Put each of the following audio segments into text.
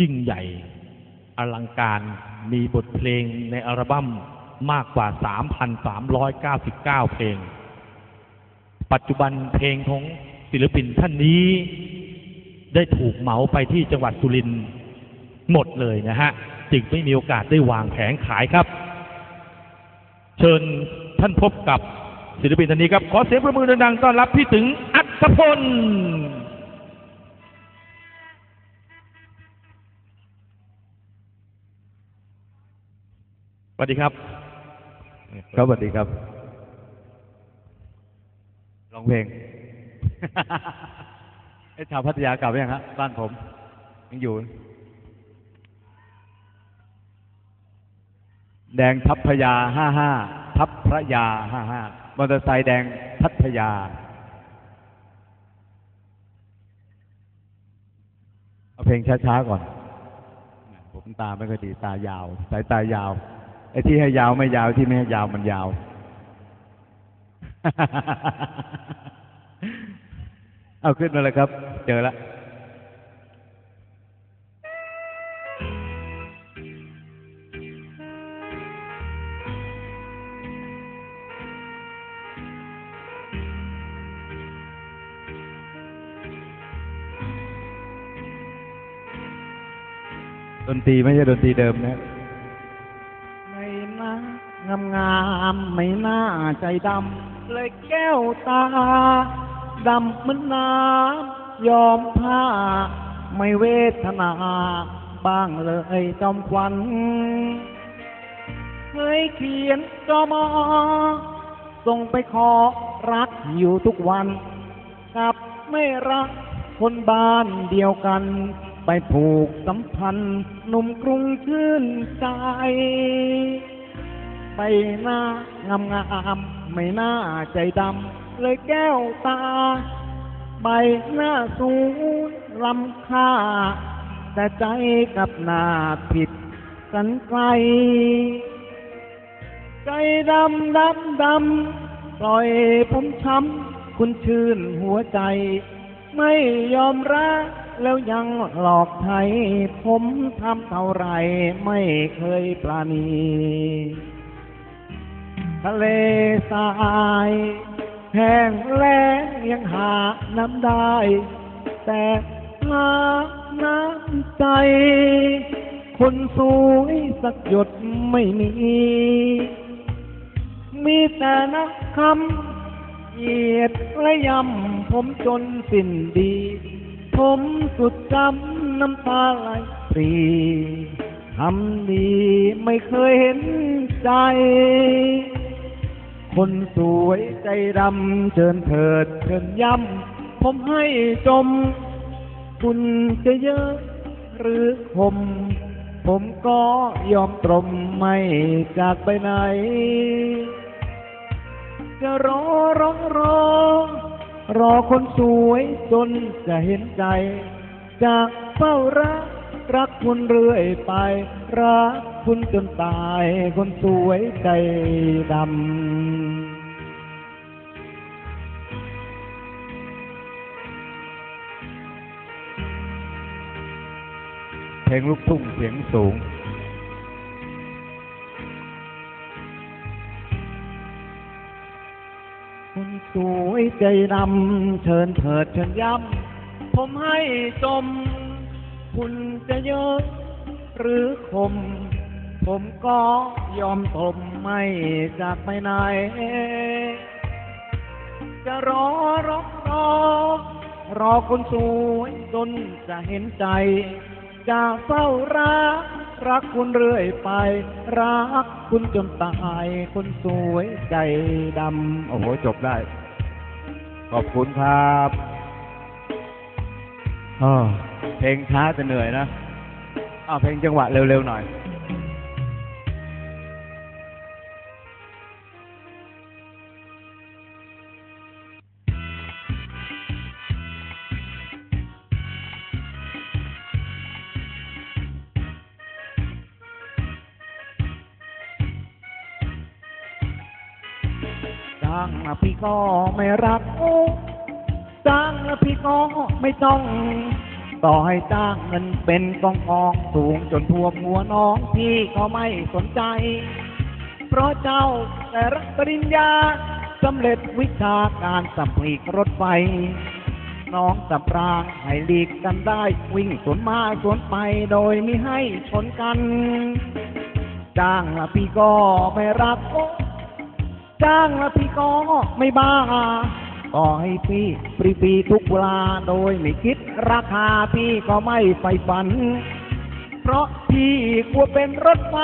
ยิ่งใหญ่อลังการมีบทเพลงในอัลบั้มมากกว่า 3,399 เพลง ปัจจุบันเพลงของศิลปินท่านนี้ ได้ถูกเหมาไปที่จังหวัดสุรินทร์หมดเลยนะฮะ จึงไม่มีโอกาสได้วางแผงขายครับ เชิญท่านพบกับศิลปินท่านนี้ครับ ขอเสียงประมือดังๆต้อนรับพี่ถึงอัศพล สวัสดีครับ ครับสวัสดีครับ ร้องเพลง ไอ้ชาวพัทยากลับยังฮะ บ้านผม ยังอยู่ แดงทัพพยาห้าห้า ทัพพระยาห้าห้ามอเตอร์ไซค์แดงพัทยา เอาเพลงช้าๆก่อน ผมตาไม่ค่อยดี ตายาว สายตายาวไอ้ที่ให้ยาวไม่ยาวที่ไม่ให้ยาวมันยาว เอาขึ้นมาเลยครับ เจอแล้วดนตรีไม่ใช่ดนตรีเดิมนะ ใจดำเลยแก้วตา ดำเหมือนน้ำยอมผ้า ไม่เวทนา บ้างเลยจอมควันเคยเขียนจอมอส่งไปขอรักอยู่ทุกวันกับไม่รักคนบ้านเดียวกัน ไปผูกสัมพันธ์หนุ่มกรุงชื่นใจ ใบหน้างามงามไม่น่าใจดำเลยแก้วตา ใบหน้าสูงลำค่า แต่ใจกับหน้าผิดกันไกล ใจดำดำดำปล่อยผมช้ำคุณชื่นหัวใจ ไม่ยอมรักแล้วยังหลอกไทย ผมทำเท่าไรไม่เคยปราณี ทะเลทรายแห้งแล้งยังหาน้ำได้ แต่หาน้ำใจ คนสวยสักหยดไม่มี มีแต่นักคำเหยียดและยำผมจนสิ้นดี ผมสุดจำน้ำตาไหลปรีทำดีไม่เคยเห็นใจ คนสวยใจดำเชิญเถิดเชิญย้ำผมให้จม คุณจะเยอะหรือคมผมก็ยอมตรมไม่จากไปไหน จะรอร้อรอ รอคนสวยจนจะเห็นใจ จากเฝ้ารัก รักคุณเรื่อยไปรัก คุณจนตายคนสวยใจดำเพลงลูกทุ่งเสียงสูงคนสวยใจดำเชิญเถิดเชิญย้ำผมให้จม คุณจะเยอะหรือคม ผมก็ยอมทมไม่จากไปไหน จะรอรอรอรอคนสวยจนจะเห็นใจ จะเฝ้ารัก รักคุณเรื่อยไป รักคุณจนตายคนสวยใจดำ โอ้โห จบได้ ขอบคุณครับอ้อเพลงช้าจะเหนื่อยนะอ้าวเพลงจังหวะเร็วๆหน่อย ก็ไม่รักโอ้จ้างมาพี่ก็ไม่ต้อง ต่อให้จ้างเงินเป็นกองกองสูงจนท่วมหัวน้องพี่ก็ไม่สนใจ เพราะเจ้าแต่รับปริญญาสำเร็จวิชาการสับปีกรถไฟ น้องสับรางให้หลีกกันได้วิ่งสวนมาสวนไปโดยไม่ให้ชนกัน จ้างละพี่ก็ไม่รักโอ้ จ้างละพี่ก็ไม่บ้าก็ให้พี่ฟรีๆทุกเวลาโดยไม่คิดราคาพี่ก็ไม่ใฝ่ฝัน เพราะพี่กลัวเป็นรถไฟ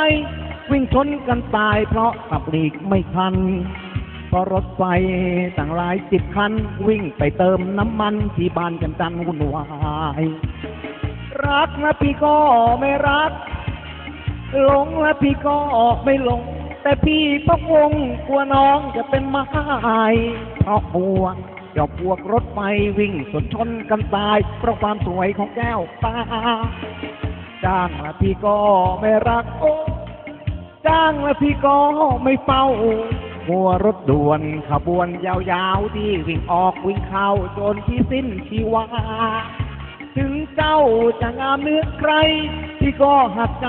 วิ่งชนกันตายเพราะขับหลีกไม่ทันเพราะรถไฟต่างหลายสิบคัน วิ่งไปเติมน้ำมันที่บ้านกันจันวุ่นวายรักนะพี่ก็ไม่รัก หลงและพี่ก็ไม่หลง แต่พี่พะวงกลัวน้องจะเป็นไม้เพราะกลัวเจ้าพวกรถไฟวิ่งสนชนกันตาย เพราะความสวยของแก้วตา จ้างและพี่ก็ไม่รักโอ้จ้างและพี่ก็ไม่เฝ้ามัวรถด่วนขบวนยาวๆที่วิ่งออกวิ่งเข้าจนที่สิ้นชีวา ถึงเจ้าจะงามเนื้อใครที่ก็หักใจ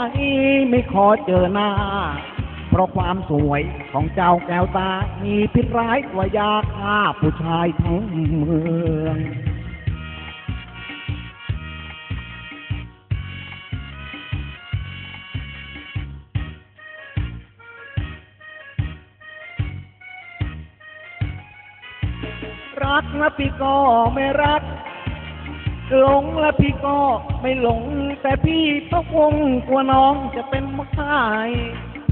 ไม่ขอเจอหน้า เพราะความสวยของเจ้าแก้วตา มีพิษร้ายกว่ายาฆ่าผู้ชายทั้งเมืองรักนะพี่ก็ไม่รัก หลงและพี่ก็ไม่หลง แต่พี่ต้องคงกลัวน้องจะเป็นไม้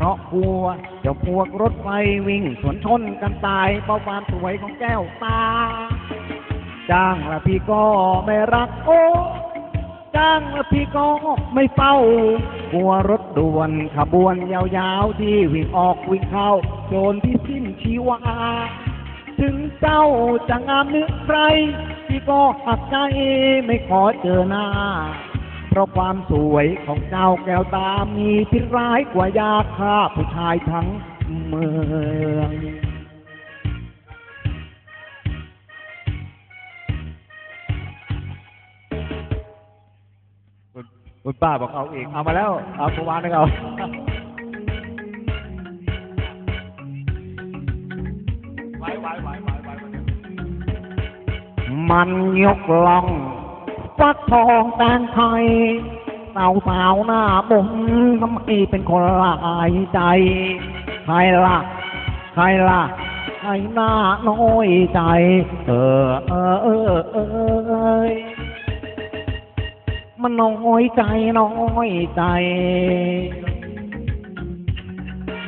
เพราะกลัวจะพวกรถไฟวิ่งสวนชนกันตายเพราะความสวยของแก้วตา จ้างละพี่ก็ไม่รักโอ้จ้างละพี่ก็ไม่เฝ้ากลัวรถด่วนขบวนยาวๆ ที่วิ่งออกวิ่งเข้าโจนที่สิ้นชีวา ถึงเจ้าจะงามเนื้อใครที่ก็หักใจไม่ขอเจอหน้า เพราะความสวยของเจ้าแก้วตา มีพิษร้ายกว่ายาฆ่าผู้ชายทั้งเมืองคุณป้าบอกเอาเอีกเอามาแล้ว เอาประวานให้เอามันยกลอง ฟักทองแตงไทยสาวสาวหน้าบมทำไมเป็นคนหลายใจ ใครล่ะ ใครล่ะใครหน้าน้อยใจ เออเออเออเออมันน้อยใจน้อยใจ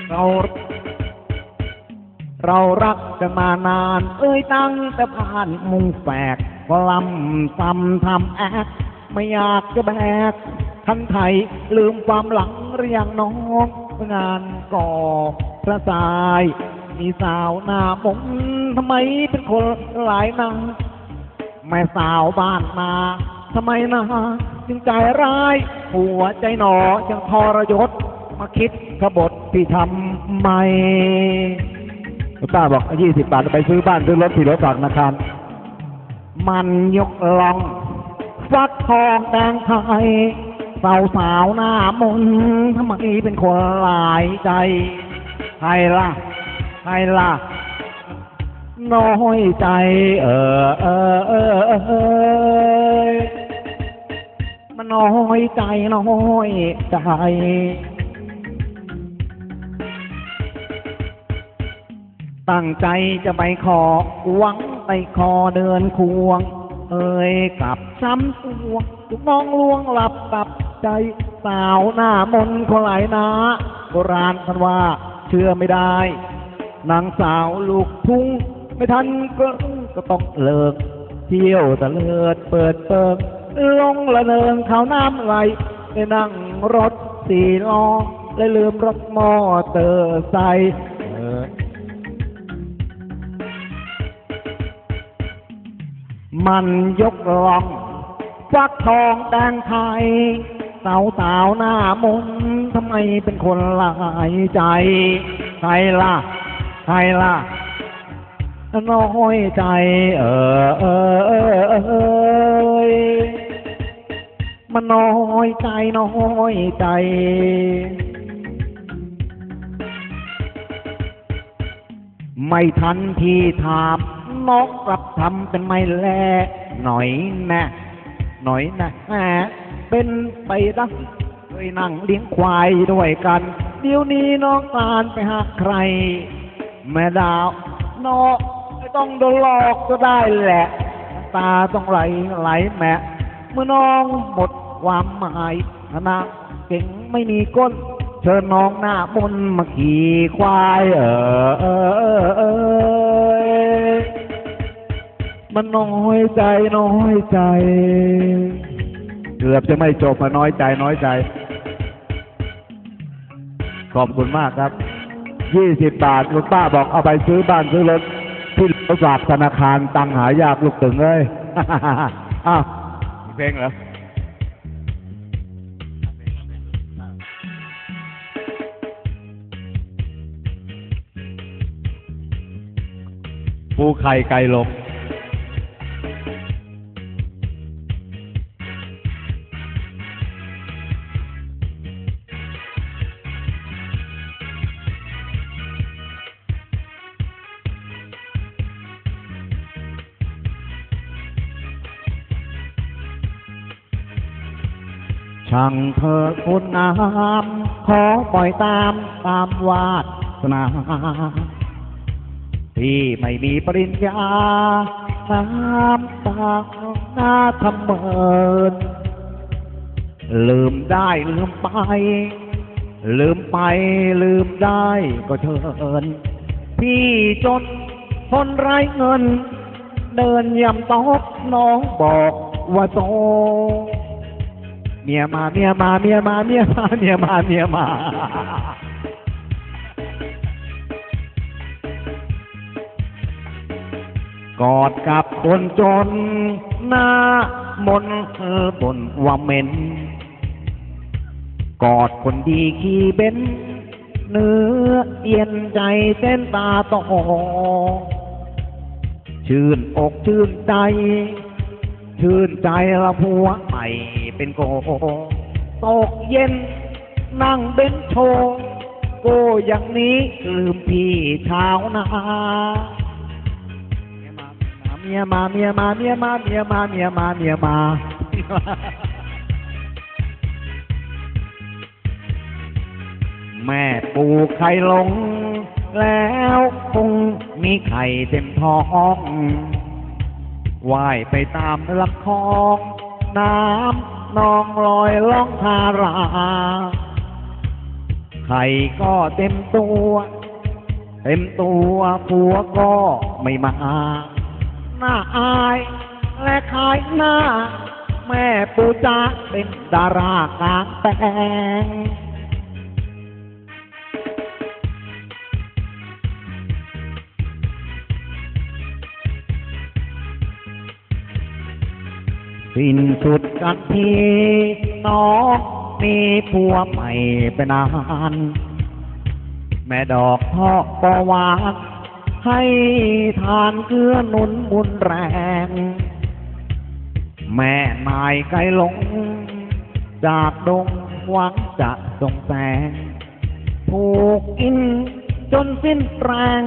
เรา เรารักกันมานาน เอ้ยตั้งแต่ผ่านมุงแฝก ก็ลำซ้ำทำแอกไม่อยากจะแบกทันไทยลืมความหลังหรือยังน้องงานก่อพระสาย มีสาวหน้ามนทำไมเป็นคนหลายนางแม่สาวบ้านนาทำไมนะจึงใจร้าย หัวใจหนอยังทรยศ มาคิดขบฏที่ทำไมคุณป้าบอกยี่สิบบาทไปซื้อบ้านซื้อรถขี่รถฝากนาคาร มันยกลองฟักทองแดงไทยสาวสาวๆหน้ามนทำไมเป็นคนหลายใจใครล่ะใครล่ะ น้อยใจ เออเออเออเออมันน้อยใจน้อยใจตั้งใจจะไปขอหวัง ไปคอเดินควง เอ่ยกลับซ้ำตัวลูกน้องลวงหลับตับใจสาวหน้ามนต์คนหลายนาโบราณกันว่าเชื่อไม่ได้ นางสาวลูกทุ่ง ไม่ทันก็ก็ต้องเลิก เที่ยวตะเลิดเปิดเปิงลงละเนิงเขาน้ำไหลไปนั่งรถสี่ล้อและลืมรถมอเตอร์ไซค์ มันยกล่องฟักทองแดงไทย สาวสาวๆหน้ามนทำไมเป็นคนหลายใจ ใครล่ะ ใครล่ะ น้อยใจ เออเออเออเออมันน้อยใจน้อยใจไม่ทันที่ถาม นกกลับทำเป็นไม่แลหน่อยแน่หน่อยแน่แหมเป็นไปได้เคยนั่งเลี้ยงควายด้วยกัน เดี๋ยวนี้น้องตาลไปหาใคร แม่ดาวน้องไม่ต้องโดนหลอกก็ได้แหละ ตาต้องไหลไหลแม่เมื่อน้องหมดความหมายนะเก่งไม่มีก้น เชิญน้องหน้ามนมาขี่ควายเออเออเออ มันน้อยใจน้อยใจ เกือบจะไม่จบมาน้อยใจน้อยใจ ขอบคุณมากครับยี่สิบบาทคุณป้าบอกเอาไปซื้อบ้านซื้อรถที่เราฝากธนาคารตังหายากลูกตึงเลยอ้าวเพลงเหรอปูไข่ไก่ลง ช่างเธอคุณน้ำขอปล่อยตามตามวาสนา ที่ไม่มีปริญญาน้ำตาหน้าทำเมินลืมได้ลืมไป ลืมไปลืมได้ก็เชิญพี่จนคนไร้เงิน เดินยำตอกน้องบอกว่าโต เมียมาเมียมาเมียมาเมียมาเมียมาเมียมากอดกับคนจน หน้ามนเออบนว่าเหม็น กอดคนดีขี่เบ้น เนื้อเอียนใจเส้นตาโตชื่นอกชื่นใจ ชื่นใจละผัวใหม่เป็นโกตกเย็น นั่งเบนโชว์โกอย่างนี้ลืมพี่เช้านาเมียมาเมียมาเมียมาเมียมาเมียมาเมียมาแม่ปูไข่ลง แล้วคงมีไข่เต็มท้อง ว่ายไปตามลำคลองน้ำนองลอยล่องทาราไข่ก็เต็มตัว เต็มตัวผัวก็ไม่มาหน้าอายและขายหน้า แม่ปูจะเป็นดารากลางแปลง สิ้นสุดกันทีน้องมีผัวใหม่เป็นนานแม่ดอกทอกปอหวานให้ทานเกลือหนุนบุญแรง แม่นายไกลหลง จากดงหวังจะส่งแสง ถูกกินจนสิ้นแรง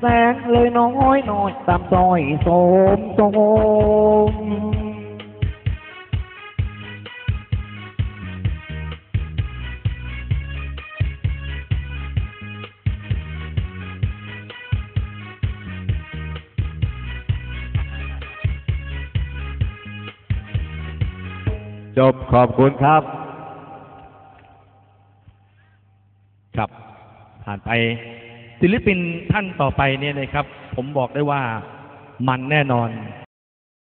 แสงเลยน้อยน้อยตามซอยโสมโสม บขอบคุณครับ ครับ ผ่านไปศิลปินท่านต่อไปเนี่ยนะครับ ผมบอกได้ว่ามันแน่นอน